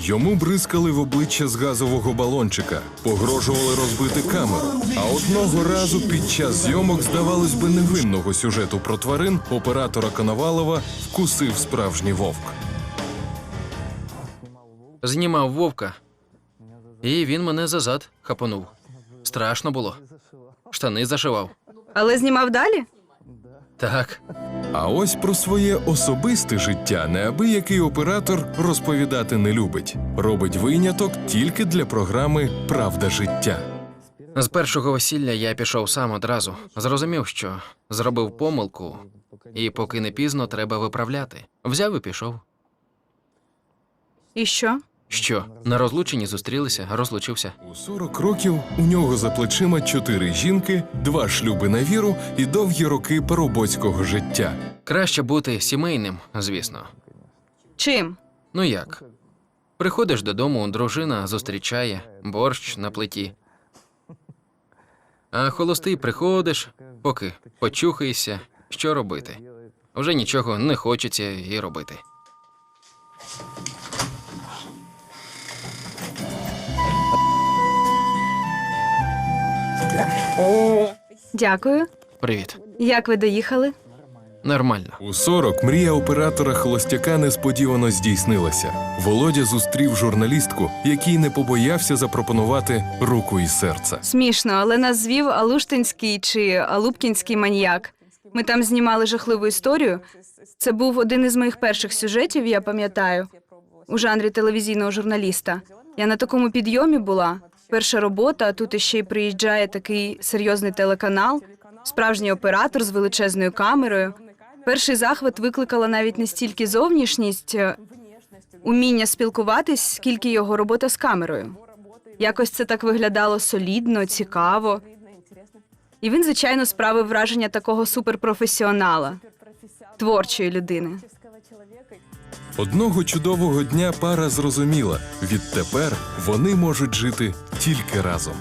Йому бризкали в обличчя з газового балончика, погрожували розбити камеру. А одного разу під час зйомок, здавалось би, невинного сюжету про тварин оператора Коновалова вкусив справжній вовк. Знімав вовка, і він мене за зад хапанув. Страшно було. Штани зашивав. Але знімав далі? Так, А ось про своє особисте життя неабиякий оператор розповідати не любить. Робить виняток тільки для програми Правда життя. з першого весілля я пішов сам одразу. Зрозумів, що зробив помилку, і поки не пізно, треба виправляти. Взяв і пішов. І що? Що, на розлученні зустрілися, розлучився. У 40 років у нього за плечима чотири жінки, два шлюби на віру і довгі роки парубоцького життя. Краще бути сімейним, звісно. Чим? Ну як? Приходиш додому, дружина зустрічає, борщ на плиті. А холостий приходиш, поки почухаєшся, що робити. Вже нічого не хочеться і робити. Дякую. Привіт. Як ви доїхали? Нормально. У 40 мрія оператора холостяка несподівано здійснилася. Володя зустрів журналістку, який не побоявся запропонувати руку і серце. Смішно, але нас звів Алуштинський чи Алупкінський маньяк. Ми там знімали жахливу історію. Це був один із моїх перших сюжетів, я пам'ятаю, у жанрі телевізійного журналіста. Я на такому підйомі була. Перша робота, а тут іще й приїжджає такий серйозний телеканал, справжній оператор з величезною камерою. Перший захват викликала навіть не стільки зовнішність, е, уміння спілкуватись, скільки його робота з камерою. Якось це так виглядало солідно, цікаво. І він, звичайно, справив враження такого суперпрофесіонала, творчої людини. Одного чудового дня пара зрозуміла, відтепер вони можуть жити тільки разом.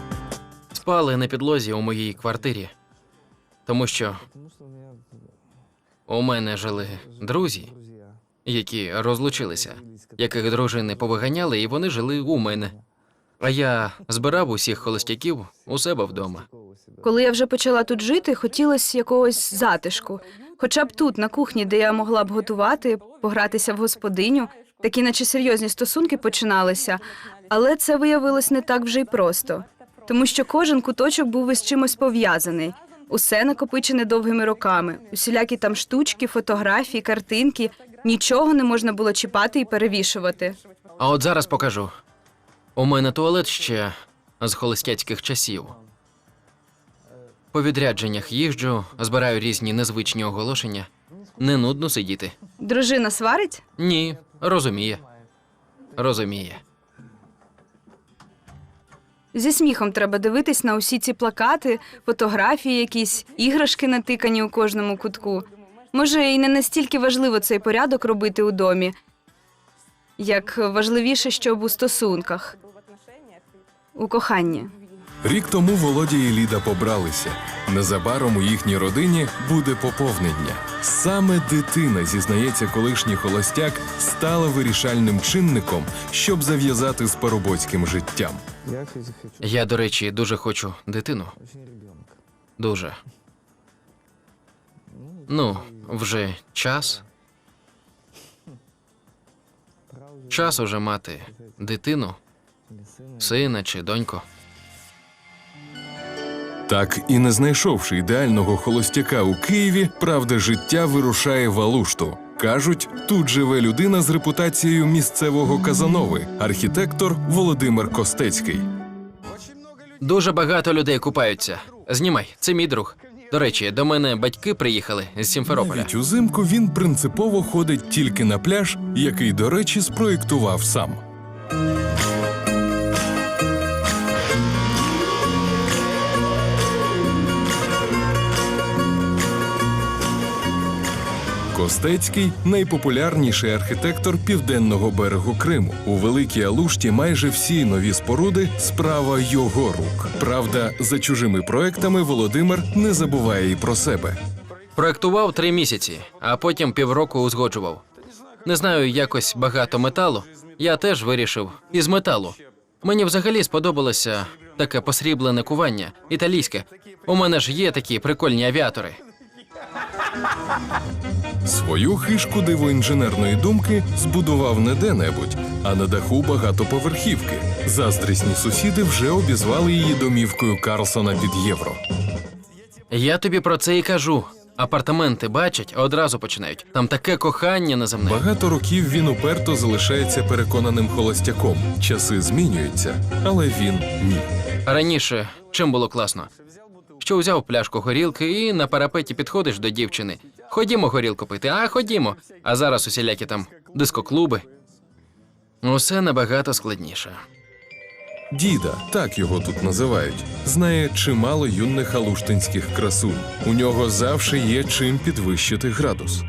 Спали на підлозі у моїй квартирі, тому що у мене жили друзі, які розлучилися, яких дружини повиганяли, і вони жили у мене. А я збирав усіх холостяків у себе вдома. Коли я вже почала тут жити, хотілося якогось затишку. Хоча б тут, на кухні, де я могла б готувати, погратися в господиню, такі наче серйозні стосунки починалися. Але це виявилось не так вже й просто, тому що кожен куточок був із чимось пов'язаний. Усе накопичене довгими роками, усілякі там штучки, фотографії, картинки. Нічого не можна було чіпати і перевішувати. А от зараз покажу. У мене туалет ще з холостяцьких часів. По відрядженнях їжджу, збираю різні незвичні оголошення. Не нудно сидіти. Дружина сварить? Ні, розуміє. Розуміє. Зі сміхом треба дивитись на усі ці плакати, фотографії, якісь іграшки натикані у кожному кутку. Може, і не настільки важливо цей порядок робити у домі, як важливіше, щоб у стосунках, у коханні. Рік тому Володя і Ліда побралися. Незабаром у їхній родині буде поповнення. Саме дитина, зізнається колишній холостяк, стала вирішальним чинником, щоб зав'язати з парубоцьким життям. Я до речі, дуже хочу дитину. Дуже. Ну, вже час. Час уже мати дитину, сина чи доньку. Так і не знайшовши ідеального холостяка у Києві, правда життя вирушає в Алушту. Кажуть, тут живе людина з репутацією місцевого Казанови, архітектор Володимир Костецький. Дуже багато людей купаються. Знімай, це мій друг. До речі, до мене батьки приїхали з Сімферополя. Навіть узимку він принципово ходить тільки на пляж, який, до речі, спроєктував сам. Костецький найпопулярніший архітектор південного берегу Криму. У Великій Алушті майже всі нові споруди справа його рук. Правда, за чужими проектами Володимир не забуває і про себе. Проектував три місяці, а потім півроку узгоджував. Не знаю, якось багато металу. я теж вирішив із металу. Мені взагалі сподобалося таке посріблене кування, італійське. У мене ж є такі прикольні авіатори. Свою хишку дивоінженерної думки збудував не де-небудь, а на даху багатоповерхівки. Заздрісні сусіди вже обізвали її домівкою Карлсона під євро. Я тобі про це і кажу. Апартаменти бачать, а одразу починають. Там таке кохання неземне. Багато років він уперто залишається переконаним холостяком. Часи змінюються, але він ні. Раніше чим було класно? Що взяв пляшку горілки і на парапеті підходиш до дівчини. Ходімо горілку пити, а ходімо. А зараз усілякі там дискоклуби. Усе набагато складніше. Діда, так його тут називають, знає чимало юних алуштинських красунь. У нього завжди є чим підвищити градус.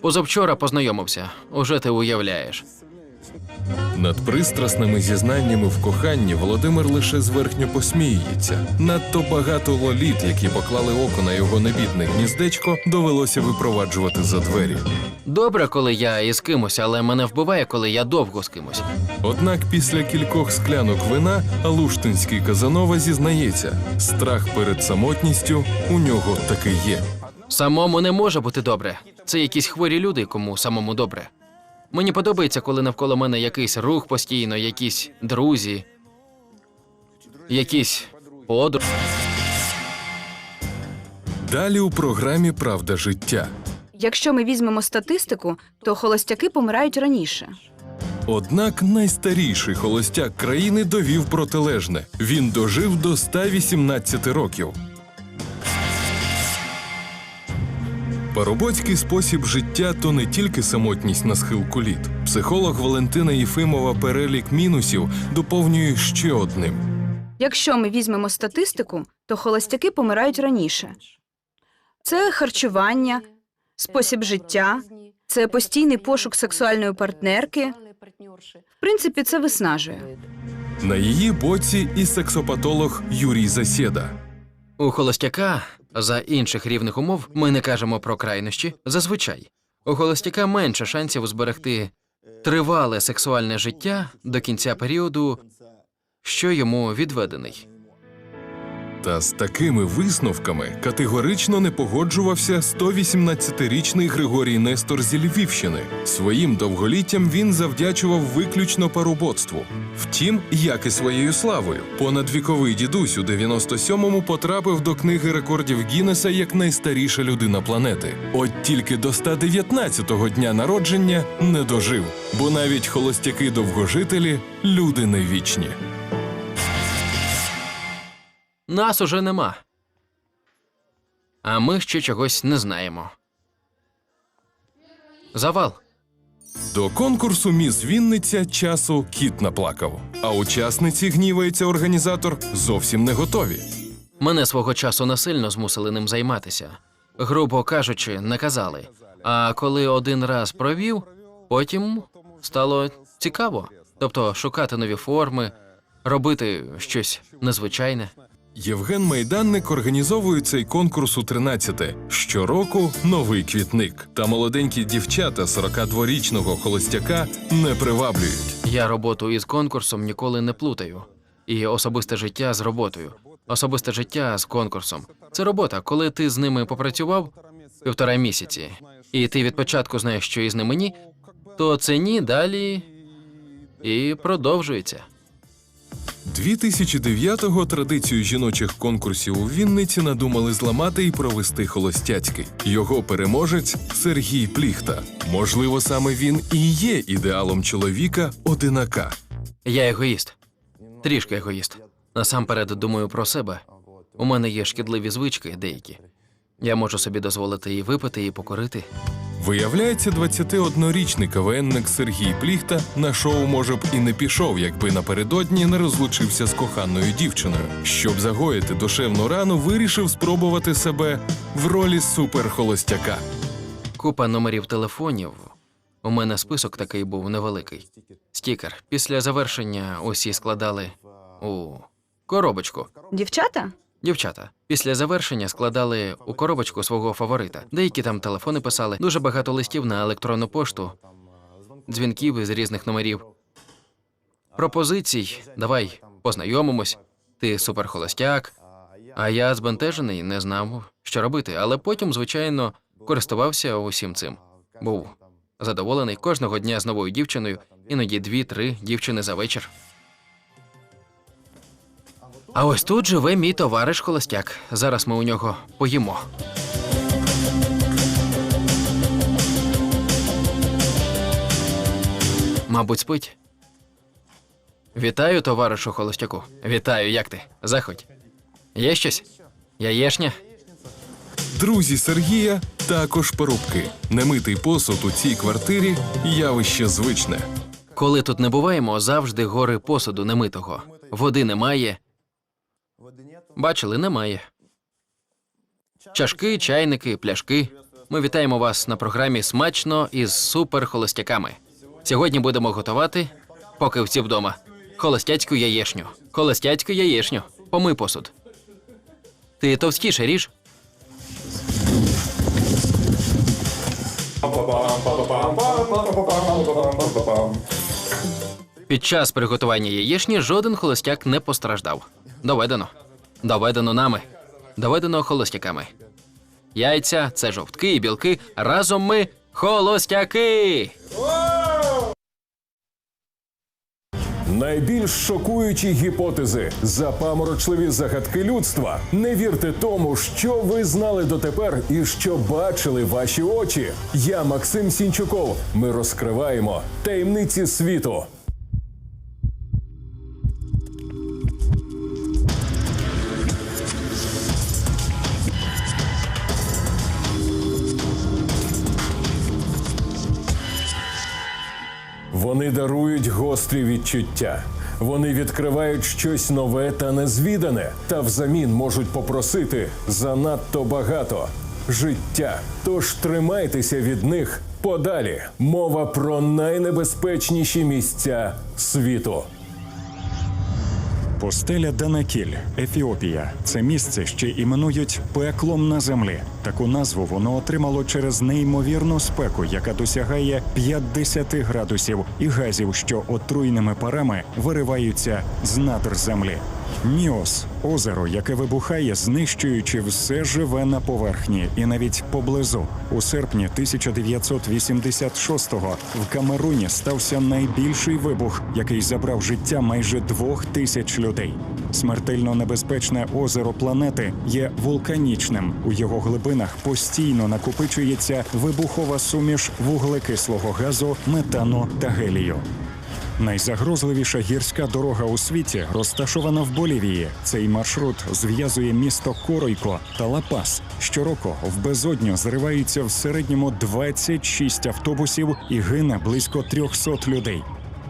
Позавчора познайомився, уже ти уявляєш. Над пристрасними зізнаннями в коханні Володимир лише зверхньо посміюється. Надто багато лоліт, які поклали око на його небідне гніздечко, довелося випроваджувати за двері. Добре, коли я із кимось, але мене вбиває, коли я довго з кимось. Однак після кількох склянок вина Алуштинський Казанова зізнається, страх перед самотністю у нього таки є. Самому не може бути добре. Це якісь хворі люди, кому самому добре. Мені подобається, коли навколо мене якийсь рух постійно, якісь друзі, якісь подруги. Далі у програмі Правда життя. Якщо ми візьмемо статистику, то холостяки помирають раніше. Однак найстаріший холостяк країни довів протилежне. Він дожив до 118 років. Парубоцький спосіб життя то не тільки самотність на схилку літ. Психолог Валентина Єфимова перелік мінусів доповнює ще одним. Якщо ми візьмемо статистику, то холостяки помирають раніше. Це харчування, спосіб життя, це постійний пошук сексуальної партнерки. В принципі, це виснажує. На її боці і сексопатолог Юрій Засєда. У холостяка за інших рівних умов ми не кажемо про крайнощі. Зазвичай у холостяка менше шансів зберегти тривале сексуальне життя до кінця періоду, що йому відведений. Та з такими висновками категорично не погоджувався 118-річний Григорій Нестор зі Львівщини. Своїм довголіттям він завдячував виключно парубоцтву. Втім, як і своєю славою, понадвіковий дідусь у 97-му потрапив до книги рекордів Гіннеса як найстаріша людина планети. От тільки до 119-го дня народження не дожив, бо навіть холостяки довгожителі люди не вічні. Нас уже нема. А ми ще чогось не знаємо. Завал. До конкурсу Міс Вінниця часу кіт наплакав, а учасниці гнівається організатор зовсім не готові. Мене свого часу насильно змусили ним займатися. Грубо кажучи, наказали. А коли один раз провів, потім стало цікаво. Тобто шукати нові форми, робити щось незвичайне. Євген Майданник організовує цей конкурс у 13-те. Щороку новий квітник. Та молоденькі дівчата 42-річного холостяка не приваблюють. Я роботу із конкурсом ніколи не плутаю. І особисте життя з роботою. Особисте життя з конкурсом. Це робота, коли ти з ними попрацював півтора місяці, і ти від початку знаєш, що із ними ні, то це ні далі і продовжується. 2009-го традицію жіночих конкурсів у Вінниці надумали зламати і провести холостяцький. Його переможець Сергій Пліхта. Можливо, саме він і є ідеалом чоловіка одинака. Я егоїст, трішки егоїст. Насамперед думаю про себе. У мене є шкідливі звички деякі. Я можу собі дозволити і випити, і покорити. Виявляється, 21-річний КВНник Сергій Пліхта на шоу може б і не пішов, якби напередодні не розлучився з коханою дівчиною. Щоб загоїти душевну рану, вирішив спробувати себе в ролі суперхолостяка. Купа номерів телефонів. У мене список такий був невеликий. Стікер. Після завершення усі складали у коробочку. Дівчата? Дівчата після завершення складали у коробочку свого фаворита. Деякі там телефони писали, дуже багато листів на електронну пошту. дзвінків із різних номерів. Пропозицій, давай познайомимось. Ти суперхолостяк. А я збентежений, не знав, що робити. Але потім, звичайно, користувався усім цим. Був задоволений кожного дня з новою дівчиною, іноді дві-три дівчини за вечір. А ось тут живе мій товариш холостяк. Зараз ми у нього поїмо. Мабуть, спить. Вітаю, товаришу холостяку. Вітаю, як ти? Заходь. Є щось? Яєшня? Друзі Сергія також порубки. Немитий посуд у цій квартирі явище звичне. Коли тут не буваємо, завжди гори посуду немитого. Води немає. Бачили, немає. Чашки, чайники, пляшки. Ми вітаємо вас на програмі Смачно із суперхолостяками. Сьогодні будемо готувати, поки всі вдома. Холостяцьку яєшню. Холостяцьку яєшню. Помий посуд. Ти товстіше ріж. Під час приготування яєшні жоден холостяк не постраждав. Доведено. Доведено нами. Доведено холостяками. Яйця це жовтки і білки. Разом ми холостяки. Найбільш шокуючі гіпотези, запаморочливі загадки людства. Не вірте тому, що ви знали дотепер і що бачили ваші очі. Я Максим Сінчуков. Ми розкриваємо таємниці світу. Дарують гострі відчуття. Вони відкривають щось нове та незвідане, та взамін можуть попросити занадто багато життя. Тож тримайтеся від них подалі. Мова про найнебезпечніші місця світу. Постеля Данакіль, Ефіопія. Це місце ще іменують пеклом на землі. Таку назву воно отримало через неймовірну спеку, яка досягає 50 градусів, і газів, що отруйними парами вириваються з надр землі. Ніос озеро, яке вибухає, знищуючи все живе на поверхні, і навіть поблизу. У серпні 1986-го в Камеруні стався найбільший вибух, який забрав життя майже двох тисяч людей. Смертельно небезпечне озеро планети є вулканічним. У його глибинах постійно накопичується вибухова суміш вуглекислого газу, метану та гелію. Найзагрозливіша гірська дорога у світі розташована в Болівії. Цей маршрут зв'язує місто Коройко та Лапас. Щороку в безодню зриваються в середньому 26 автобусів і гине близько 300 людей.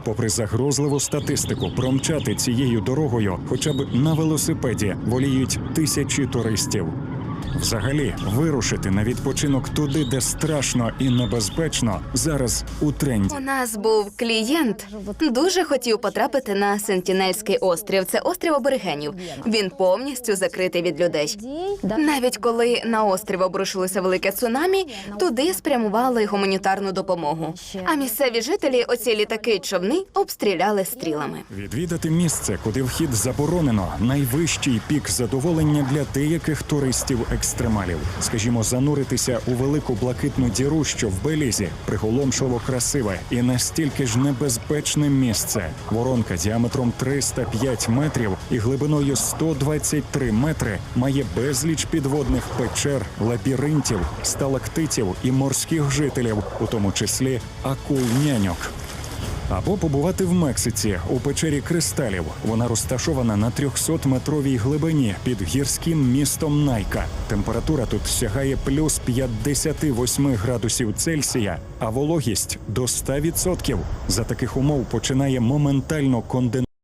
Попри загрозливу статистику, промчати цією дорогою, хоча б на велосипеді, воліють тисячі туристів. Взагалі, вирушити на відпочинок туди, де страшно і небезпечно, зараз у тренді. У нас був клієнт, дуже хотів потрапити на Сентінельський острів. Це острів аборигенів. Він повністю закритий від людей. Навіть коли на острів обрушилося велике цунамі, туди спрямували гуманітарну допомогу. А місцеві жителі оці літаки й човни обстріляли стрілами. Відвідати місце, куди вхід заборонено, найвищий пік задоволення для деяких туристів екстремалів. Скажімо, зануритися у велику блакитну діру, що в Белізі, приголомшливо красиве і настільки ж небезпечне місце. Воронка діаметром 305 метрів і глибиною 123 метри має безліч підводних печер, лабіринтів, сталактитів і морських жителів, у тому числі акул-няньок. Або побувати в Мексиці у печері кристалів. Вона розташована на 300-метровій глибині під гірським містом Найка. Температура тут сягає плюс 58 градусів Цельсія, а вологість до 100%. За таких умов починає моментально конденсувати